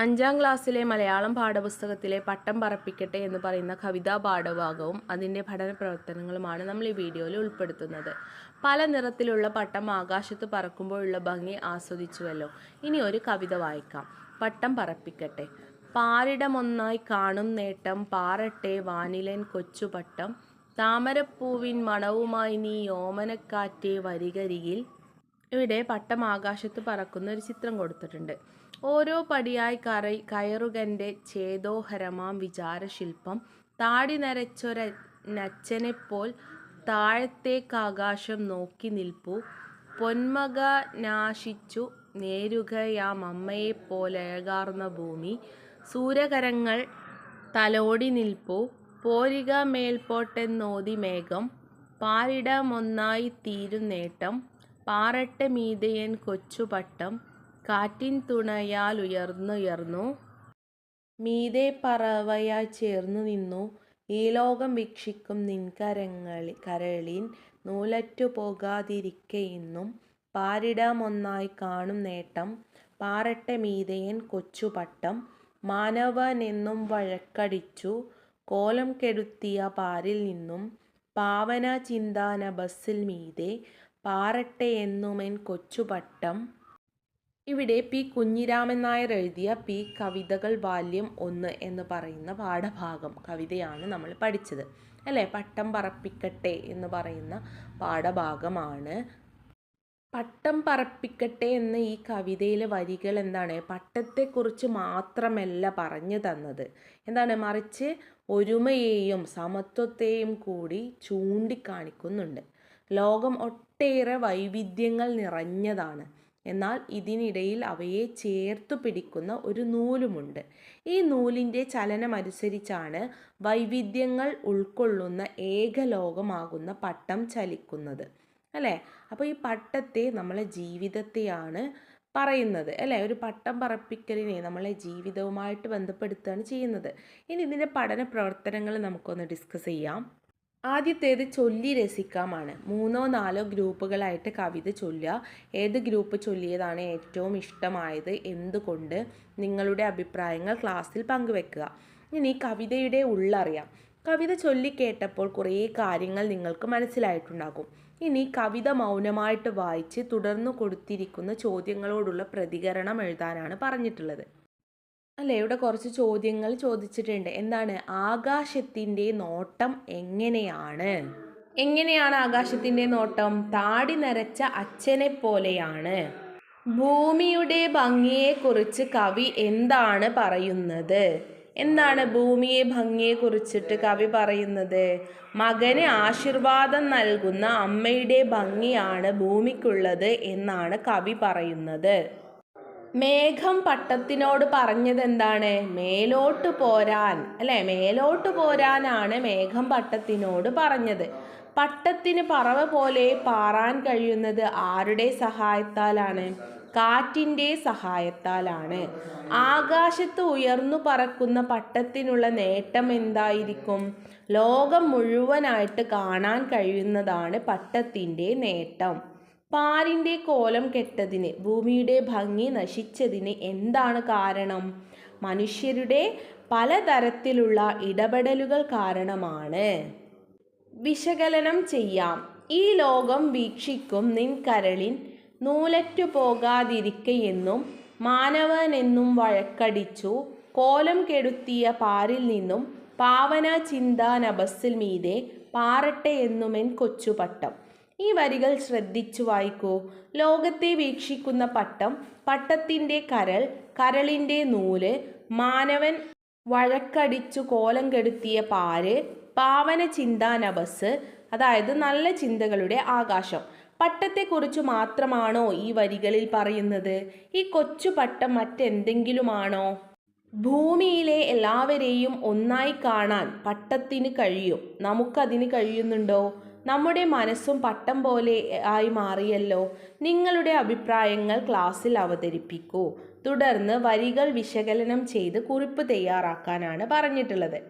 അഞ്ചാം ക്ലാസ്സിലെ മലയാളം പാഠപുസ്തകത്തിലെ പട്ടം പറപ്പിക്കട്ടെ എന്ന് പറയുന്ന കവിതാ പാഠഭാഗവും അതിന്റെ പഠന പ്രവർത്തനങ്ങളുമാണ് നമ്മൾ ഈ വീഡിയോയിൽ ഉൾപ്പെടുത്തുന്നത്. പല നിറത്തിലുള്ള പട്ടം ആകാശത്ത് പറക്കുമ്പോഴുള്ള ഭംഗി ആസ്വദിച്ചുവല്ലോ. ഇനി ഒരു കവിത വായിക്കാം. പട്ടം പറപ്പിക്കട്ടെ. പാരിടമൊന്നായി കാണും നേട്ടം പാറട്ടെ വാനിലൻ കൊച്ചുപട്ടം. താമരപ്പൂവിൻ മണവുമായി നീ ഓമനക്കാറ്റെ വരികരികിൽ. ഇവിടെ പട്ടം ആകാശത്ത് പറക്കുന്ന ഒരു ചിത്രം കൊടുത്തിട്ടുണ്ട്. ഓരോ പടിയായി കറ കയറുകന്റെ ഛേദോഹരമാം വിചാരശില്പം. താടി നരച്ചൊര നച്ചനെപ്പോൽ താഴത്തേക്കാകാശം നോക്കി നിൽപ്പു. പൊന്മക നാശിച്ചു നേരുകയാം അമ്മയെപ്പോലഴകാർന്ന ഭൂമി. സൂര്യകരങ്ങൾ തലോടി നിൽപ്പു. പോരിക മേൽപോട്ടെന്നോതി മേഘം. പാരിടമൊന്നായി തീരും നേട്ടം. പാറട്ടെ മീതയൻ കൊച്ചുപട്ടം. കാറ്റിൻ തുണയാൽ ഉയർന്നുയർന്നു മീതെ പറവയാ ചേർന്നു നിന്നു. ഈ ലോകം വീക്ഷിക്കും നിൻകരങ്ങളി കരളിൻ. നൂലറ്റു പോകാതിരിക്കെ ഇന്നും. പാരിടമൊന്നായി കാണും നേട്ടം. പാറട്ടെ മീതയൻ കൊച്ചുപട്ടം. മാനവനെന്നും വഴക്കടിച്ചു. കോലം കെടുത്തിയ പാരിൽ നിന്നും. പാവന ചിന്താന ബസ്സിൽ മീതെ. പാറട്ടെ എന്നുമെൻ കൊച്ചുപട്ടം. ഇവിടെ പി കുഞ്ഞിരാമൻ നായർ എഴുതിയ പി കവിതകൾ ബാല്യം ഒന്ന് എന്ന് പറയുന്ന പാഠഭാഗം കവിതയാണ് നമ്മൾ പഠിച്ചത്. അല്ലേ? പട്ടം പറപ്പിക്കട്ടെ എന്ന് പറയുന്ന പാഠഭാഗമാണ്. പട്ടം പറപ്പിക്കട്ടെ എന്ന ഈ കവിതയിലെ വരികൾ എന്താണ്? പട്ടത്തെക്കുറിച്ച് മാത്രമല്ല പറഞ്ഞു തന്നത്. എന്താണ്? മറിച്ച് ഒരുമയെയും സമത്വത്തെയും കൂടി ചൂണ്ടിക്കാണിക്കുന്നുണ്ട്. ലോകം ഒട്ടേറെ വൈവിധ്യങ്ങൾ നിറഞ്ഞതാണ്. എന്നാൽ ഇതിനിടയിൽ അവയെ ചേർത്തു പിടിക്കുന്ന ഒരു നൂലുമുണ്ട്. ഈ നൂലിന്റെ ചലനമനുസരിച്ചാണ് വൈവിധ്യങ്ങൾ ഉൾക്കൊള്ളുന്ന ഏകലോകമാകുന്ന പട്ടം ചലിക്കുന്നത്. അല്ലേ? അപ്പോൾ ഈ പട്ടത്തെ നമ്മളെ ജീവിതത്തെയാണ് പറയുന്നത്. അല്ലേ? ഒരു പട്ടം പറപ്പിക്കലിനെ നമ്മളെ ജീവിതവുമായിട്ട് ബന്ധപ്പെടുത്തുകയാണ് ചെയ്യുന്നത്. ഇനി ഇതിന്റെ പഠന പ്രവർത്തനങ്ങൾ നമുക്കൊന്ന് ഡിസ്കസ് ചെയ്യാം. ആദ്യത്തേത് ചൊല്ലി രസിക്കാമാണ്. മൂന്നോ നാലോ ഗ്രൂപ്പുകളായിട്ട് കവിത ചൊല്ലുക. ഏത് ഗ്രൂപ്പ് ചൊല്ലിയതാണ് ഏറ്റവും ഇഷ്ടമായത്? എന്തുകൊണ്ട്? നിങ്ങളുടെ അഭിപ്രായങ്ങൾ ക്ലാസ്സിൽ പങ്കുവെക്കുക. ഇനി കവിതയുടെ ഉള്ളറിയാം. കവിത ചൊല്ലി കേട്ടപ്പോൾ കുറേ കാര്യങ്ങൾ നിങ്ങൾക്ക് മനസ്സിലായിട്ടുണ്ടാകും. ഇനി കവിത മൗനമായിട്ട് വായിച്ച് തുടർന്ന് കൊടുത്തിരിക്കുന്ന ചോദ്യങ്ങളോടുള്ള പ്രതികരണം എഴുതാനാണ് പറഞ്ഞിട്ടുള്ളത്. അല്ലേ? ഇവിടെ കുറച്ച് ചോദ്യങ്ങൾ ചോദിച്ചിട്ടുണ്ട്. എന്താണ് ആകാശത്തിന്റെ നോട്ടം എങ്ങനെയാണ്? എങ്ങനെയാണ് ആകാശത്തിന്റെ നോട്ടം? താടി നരച്ച അച്ഛനെ പോലെയാണ്. ഭൂമിയുടെ ഭംഗിയെക്കുറിച്ച് കവി എന്താണ് പറയുന്നത്? എന്താണ് ഭൂമിയെ ഭംഗിയെ കുറിച്ചിട്ട് കവി പറയുന്നത്? മകന് ആശീർവാദം നൽകുന്ന അമ്മയുടെ ഭംഗിയാണ് ഭൂമിക്കുള്ളത് എന്നാണ് കവി പറയുന്നത്. മേഘം പട്ടത്തിനോട് പറഞ്ഞത് എന്താണ് മേലോട്ട് പോരാൻ. അല്ലെ? മേലോട്ട് പോരാനാണ് മേഘം പട്ടത്തിനോട് പറഞ്ഞത്. പട്ടത്തിന് പറവ പോലെ പാറാൻ കഴിയുന്നത് ആരുടെ സഹായത്താലാണ്? കാറ്റിന്റെ സഹായത്താലാണ്. ആകാശത്ത് ഉയർന്നു പറക്കുന്ന പട്ടത്തിനുള്ള നേട്ടം എന്തായിരിക്കും? ലോകം മുഴുവനായിട്ട് കാണാൻ കഴിയുന്നതാണ് പട്ടത്തിന്റെ നേട്ടം. പാരിന്റെ കോലം കെട്ടതിന് ഭൂമിയുടെ ഭംഗി നശിച്ചതിന് എന്താണ് കാരണം? മനുഷ്യരുടെ പലതരത്തിലുള്ള ഇടപെടലുകൾ കാരണമാണ്. വിശകലനം ചെയ്യാം. ഈ ലോകം വീക്ഷിക്കും നിൻ കരളിൻ നൂലറ്റു പോകാതിരിക്കയെന്നും മാനവനെന്നും വഴക്കടിച്ചു കോലം കെടുത്തിയ പാരിൽ നിന്നും പാവന ചിന്താനബസ്സിൽ മീതെ പാറട്ടെ എന്നുമെൻ കൊച്ചുപട്ടം. ഈ വരികൾ ശ്രദ്ധിച്ചു വായിക്കൂ. ലോകത്തെ വീക്ഷിക്കുന്ന പട്ടം പട്ടത്തിന്റെ കരൾ കരളിന്റെ നൂൽ മാനവൻ വഴക്കടിച്ചു കോലം കെടുത്തിയ പാര് പാവന ചിന്താനബസ് അതായത് നല്ല ചിന്തകളുടെ ആകാശം. പട്ടത്തെക്കുറിച്ച് മാത്രമാണോ ഈ വരികളിൽ പറയുന്നത്? ഈ കൊച്ചു പട്ടം മറ്റെന്തെങ്കിലുമാണോ? ഭൂമിയിലെ എല്ലാവരെയും ഒന്നായി കാണാൻ പട്ടത്തിന് കഴിയും. നമുക്കതിന് കഴിയുന്നുണ്ടോ? നമ്മുടെ മനസ്സും പട്ടം പോലെ ആയി മാറിയല്ലോ. നിങ്ങളുടെ അഭിപ്രായങ്ങൾ ക്ലാസ്സിൽ അവതരിപ്പിക്കൂ. തുടർന്ന് വരികൾ വിശകലനം ചെയ്ത് കുറിപ്പ് തയ്യാറാക്കാനാണ് പറഞ്ഞിട്ടുള്ളത്.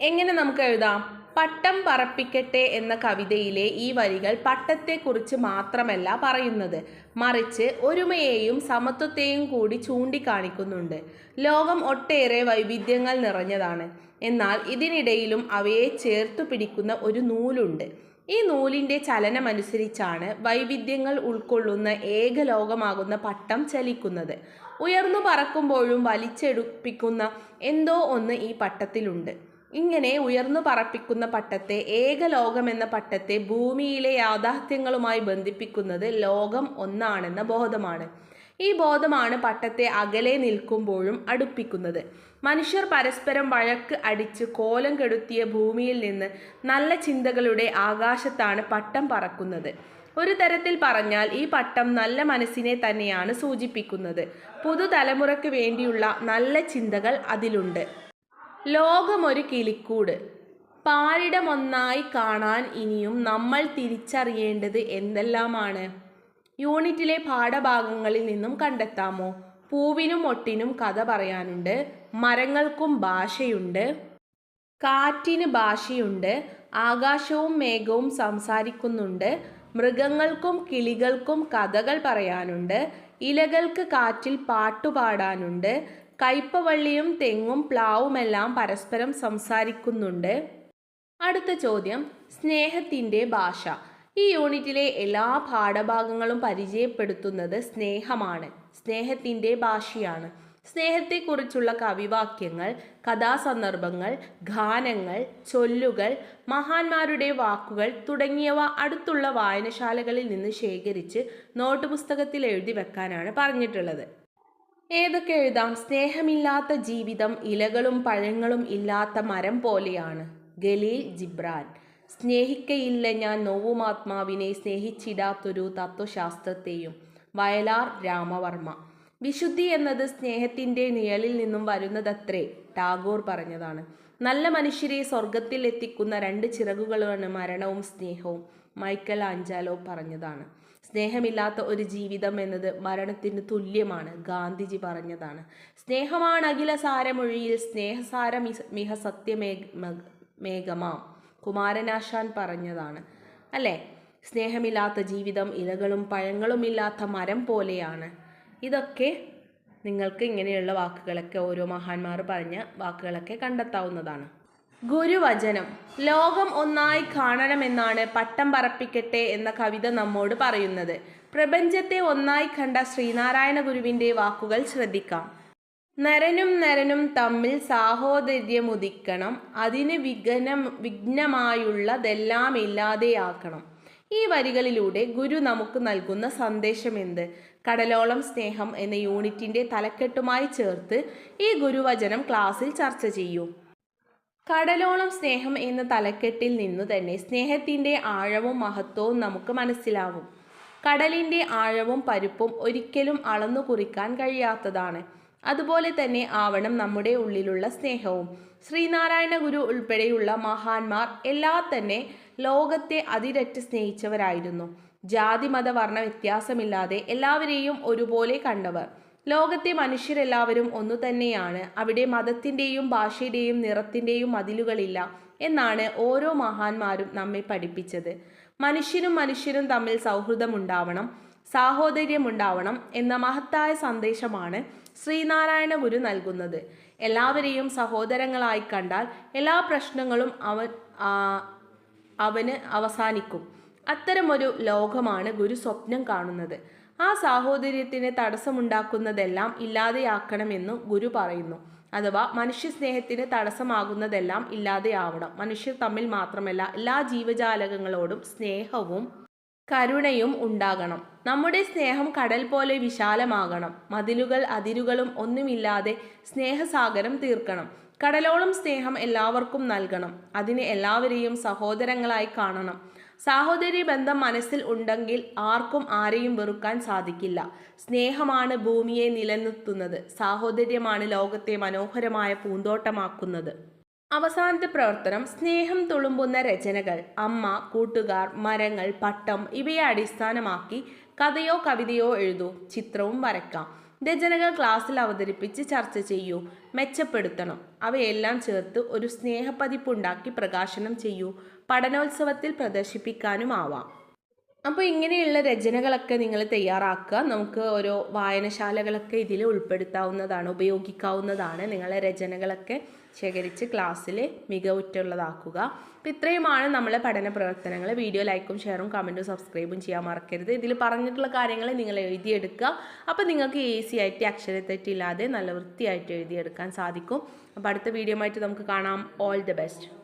എങ്ങനെ നമുക്ക് എഴുതാം? പട്ടം പറപ്പിക്കട്ടെ എന്ന കവിതയിലെ ഈ വരികൾ പട്ടത്തെക്കുറിച്ച് മാത്രമല്ല പറയുന്നത്. മറിച്ച് ഒരുമയെയും സമത്വത്തെയും കൂടി ചൂണ്ടിക്കാണിക്കുന്നുണ്ട്. ലോകം ഒട്ടേറെ വൈവിധ്യങ്ങൾ നിറഞ്ഞതാണ്. എന്നാൽ ഇതിനിടയിലും അവയെ ചേർത്തു പിടിക്കുന്ന ഒരു നൂലുണ്ട്. ഈ നൂലിന്റെ ചലനമനുസരിച്ചാണ് വൈവിധ്യങ്ങൾ ഉൾക്കൊള്ളുന്ന ഏക ലോകമാകുന്ന പട്ടം ചലിക്കുന്നത്. ഉയർന്നു പറക്കുമ്പോഴും വലിച്ചെടുപ്പിക്കുന്ന എന്തോ ഒന്ന് ഈ പട്ടത്തിലുണ്ട്. ഇങ്ങനെ ഉയർന്നു പറപ്പിക്കുന്ന പട്ടത്തെ ഏക ലോകമെന്ന പട്ടത്തെ ഭൂമിയിലെ യാഥാർത്ഥ്യങ്ങളുമായി ബന്ധിപ്പിക്കുന്നത് ലോകം ഒന്നാണെന്ന ബോധമാണ്. ഈ ബോധമാണ് പട്ടത്തെ അകലെ നിൽക്കുമ്പോഴും അടുപ്പിക്കുന്നത്. മനുഷ്യർ പരസ്പരം വഴക്ക് അടിച്ച് കോലം കെടുത്തിയ ഭൂമിയിൽ നിന്ന് നല്ല ചിന്തകളുടെ ആകാശത്താണ് പട്ടം പറക്കുന്നത്. ഒരു തരത്തിൽ പറഞ്ഞാൽ ഈ പട്ടം നല്ല മനസ്സിനെ തന്നെയാണ് സൂചിപ്പിക്കുന്നത്. പുതുതലമുറയ്ക്ക് വേണ്ടിയുള്ള നല്ല ചിന്തകൾ അതിലുണ്ട്. ലോകമൊരു കിളിക്കൂട്. പാരിടമൊന്നായി കാണാൻ ഇനിയും നമ്മൾ തിരിച്ചറിയേണ്ടത് എന്തെല്ലാമാണ്? യൂണിറ്റിലെ പാഠഭാഗങ്ങളിൽ നിന്നും കണ്ടെത്താമോ? പൂവിനും ഒട്ടിനും കഥ പറയാനുണ്ട്. മരങ്ങൾക്കും ഭാഷയുണ്ട്. കാറ്റിന് ഭാഷയുണ്ട്. ആകാശവും മേഘവും സംസാരിക്കുന്നുണ്ട്. മൃഗങ്ങൾക്കും കിളികൾക്കും കഥകൾ പറയാനുണ്ട്. ഇലകൾക്ക് കാറ്റിൽ പാട്ടുപാടാനുണ്ട് കയ്പവള്ളിയും തെങ്ങും പ്ലാവുമെല്ലാം പരസ്പരം സംസാരിക്കുന്നുണ്ട്. അടുത്ത ചോദ്യം. സ്നേഹത്തിന്റെ ഭാഷ. ഈ യൂണിറ്റിലെ എല്ലാ പാഠഭാഗങ്ങളും പരിചയപ്പെടുത്തുന്നത് സ്നേഹമാണ്. സ്നേഹത്തിന്റെ ഭാഷയാണ്. സ്നേഹത്തെക്കുറിച്ചുള്ള കവിവാക്യങ്ങൾ കഥാസന്ദർഭങ്ങൾ ഗാനങ്ങൾ ചൊല്ലുകൾ മഹാന്മാരുടെ വാക്കുകൾ തുടങ്ങിയവ അടുത്തുള്ള വായനശാലകളിൽ നിന്ന് ശേഖരിച്ച് നോട്ട് പുസ്തകത്തിൽ എഴുതി വെക്കാനാണ് പറഞ്ഞിട്ടുള്ളത്. ഏതൊക്കെ എഴുതാം? സ്നേഹമില്ലാത്ത ജീവിതം ഇലകളും പഴങ്ങളും ഇല്ലാത്ത മരം പോലെയാണ്. ഗലീൽ ജിബ്രാൻ. സ്നേഹിക്കയില്ല ഞാൻ നോവുമാത്മാവിനെ സ്നേഹിച്ചിടാത്തൊരു തത്വശാസ്ത്രത്തെയും. വയലാർ രാമവർമ്മ. വിശുദ്ധി എന്നത് സ്നേഹത്തിന്റെ നിഴലിൽ നിന്നും വരുന്നതത്രേ ടാഗോർ പറഞ്ഞതാണ്. നല്ല മനുഷ്യരെ സ്വർഗത്തിൽ എത്തിക്കുന്ന രണ്ട് ചിറകുകളാണ് മരണവും സ്നേഹവും മൈക്കൽ ആഞ്ചാലോ പറഞ്ഞതാണ്. സ്നേഹമില്ലാത്ത ഒരു ജീവിതം എന്നത് മരണത്തിന് തുല്യമാണ് ഗാന്ധിജി പറഞ്ഞതാണ്. സ്നേഹമാണ് അഖില സാരമൊഴിയിൽ സ്നേഹസാരം മിഹ സത്യമേ മേഘമാം കുമാരനാശാൻ പറഞ്ഞതാണ്. അല്ലേ? സ്നേഹമില്ലാത്ത ജീവിതം ഇലകളും പഴങ്ങളും ഇല്ലാത്ത മരം പോലെയാണ്. ഇതൊക്കെ നിങ്ങൾക്ക് ഇങ്ങനെയുള്ള വാക്കുകളൊക്കെ ഓരോ മഹാന്മാർ പറഞ്ഞ വാക്കുകളൊക്കെ കണ്ടെത്താവുന്നതാണ്. ഗുരുവചനം. ലോകം ഒന്നായി കാണണമെന്നാണ് പട്ടം പറപ്പിക്കട്ടെ എന്ന കവിത നമ്മോട് പറയുന്നത്. പ്രപഞ്ചത്തെ ഒന്നായി കണ്ട ശ്രീനാരായണ ഗുരുവിന്റെ വാക്കുകൾ ശ്രദ്ധിക്കാം. നരനും നരനും തമ്മിൽ സാഹോദര്യമുദിക്കണം. അതിന് വിഘ്നം വിഘ്നമായുള്ളതെല്ലാം ഇല്ലാതെയാക്കണം ഈ വരികളിലൂടെ ഗുരു നമുക്ക് നൽകുന്ന സന്ദേശം എന്ത് കടലോളം സ്നേഹം എന്ന യൂണിറ്റിന്റെ തലക്കെട്ടുമായി ചേർത്ത് ഈ ഗുരുവചനം ക്ലാസ്സിൽ ചർച്ച ചെയ്യൂ. കടലോളം സ്നേഹം എന്ന തലക്കെട്ടിൽ നിന്നു തന്നെ സ്നേഹത്തിന്റെ ആഴവും മഹത്വവും നമുക്ക് മനസ്സിലാവും. കടലിന്റെ ആഴവും പരുപ്പും ഒരിക്കലും അളന്നു കുറിക്കാൻ കഴിയാത്തതാണ്. അതുപോലെ തന്നെ ആവണം നമ്മുടെ ഉള്ളിലുള്ള സ്നേഹവും. ശ്രീനാരായണ ഗുരു ഉൾപ്പെടെയുള്ള മഹാന്മാർ എല്ലാ തന്നെ ലോകത്തെ അതിരറ്റ് സ്നേഹിച്ചവരായിരുന്നു. ജാതി മത വർണ വ്യത്യാസമില്ലാതെ എല്ലാവരെയും ഒരുപോലെ കണ്ടവർ. ലോകത്തെ മനുഷ്യരെല്ലാവരും ഒന്നു തന്നെയാണ്. അവിടെ മതത്തിന്റെയും ഭാഷയുടെയും നിറത്തിന്റെയും മതിലുകളില്ല എന്നാണ് ഓരോ മഹാന്മാരും നമ്മെ പഠിപ്പിച്ചത്. മനുഷ്യനും മനുഷ്യരും തമ്മിൽ സൗഹൃദമുണ്ടാവണം. സാഹോദര്യമുണ്ടാവണം എന്ന മഹത്തായ സന്ദേശമാണ് ശ്രീനാരായണ ഗുരു നൽകുന്നത്. എല്ലാവരെയും സഹോദരങ്ങളായി കണ്ടാൽ എല്ലാ പ്രശ്നങ്ങളും അവൻ അവന് അവസാനിക്കും. അത്തരമൊരു ലോകമാണ് ഗുരു സ്വപ്നം കാണുന്നത്. ആ സാഹോദര്യത്തിന് തടസ്സമുണ്ടാക്കുന്നതെല്ലാം ഇല്ലാതെയാക്കണമെന്നു ഗുരു പറയുന്നു. അഥവാ മനുഷ്യ സ്നേഹത്തിന് തടസ്സമാകുന്നതെല്ലാം ഇല്ലാതെയാവണം. മനുഷ്യർ തമ്മിൽ മാത്രമല്ല എല്ലാ ജീവജാലകങ്ങളോടും സ്നേഹവും കരുണയും ഉണ്ടാകണം. നമ്മുടെ സ്നേഹം കടൽ പോലെ വിശാലമാകണം. മതിലുകൾ അതിരുകളും ഒന്നുമില്ലാതെ സ്നേഹസാഗരം തീർക്കണം. കടലോളം സ്നേഹം എല്ലാവർക്കും നൽകണം. അതിന് എല്ലാവരെയും സഹോദരങ്ങളായി കാണണം. സാഹോദര്യ ബന്ധം മനസ്സിൽ ഉണ്ടെങ്കിൽ ആർക്കും ആരെയും വെറുക്കാൻ സാധിക്കില്ല. സ്നേഹമാണ് ഭൂമിയെ നിലനിർത്തുന്നത്. സാഹോദര്യമാണ് ലോകത്തെ മനോഹരമായ പൂന്തോട്ടമാക്കുന്നത്. അവസാനത്തെ പ്രവർത്തനം സ്നേഹം തുളുമ്പുന്ന രചനകൾ അമ്മ കൂട്ടുകാർ മരങ്ങൾ പട്ടം ഇവയെ അടിസ്ഥാനമാക്കി കഥയോ കവിതയോ എഴുതൂ. ചിത്രവും വരയ്ക്കാം. രചനകൾ ക്ലാസ്സിൽ അവതരിപ്പിച്ച് ചർച്ച ചെയ്യൂ. മെച്ചപ്പെടുത്തണം. അവയെല്ലാം ചേർത്ത് ഒരു സ്നേഹപ്പതിപ്പുണ്ടാക്കി പ്രകാശനം ചെയ്യൂ. പഠനോത്സവത്തിൽ പ്രദർശിപ്പിക്കാനുമാവാം. അപ്പോൾ ഇങ്ങനെയുള്ള രചനകളൊക്കെ നിങ്ങൾ തയ്യാറാക്കുക. നമുക്ക് ഓരോ വായനശാലകളൊക്കെ ഇതിൽ ഉൾപ്പെടുത്താവുന്നതാണ് ഉപയോഗിക്കാവുന്നതാണ് നിങ്ങളെ രചനകളൊക്കെ ശേഖരിച്ച് ക്ലാസ്സിൽ മികവുറ്റുള്ളതാക്കുക. അപ്പോൾ ഇത്രയുമാണ് നമ്മളെ പഠന പ്രവർത്തനങ്ങൾ വീഡിയോ ലൈക്കും ഷെയറും കമന്റും സബ്സ്ക്രൈബും ചെയ്യാൻ മറക്കരുത്. ഇതിൽ പറഞ്ഞിട്ടുള്ള കാര്യങ്ങൾ നിങ്ങൾ എഴുതിയെടുക്കുക. അപ്പോൾ നിങ്ങൾക്ക് ഈസി ആയിട്ട് അക്ഷരത്തെറ്റില്ലാതെ നല്ല വൃത്തിയായിട്ട് എഴുതിയെടുക്കാൻ സാധിക്കും. അപ്പോൾ അടുത്ത വീഡിയോ ആയിട്ട് നമുക്ക് കാണാം. All the best.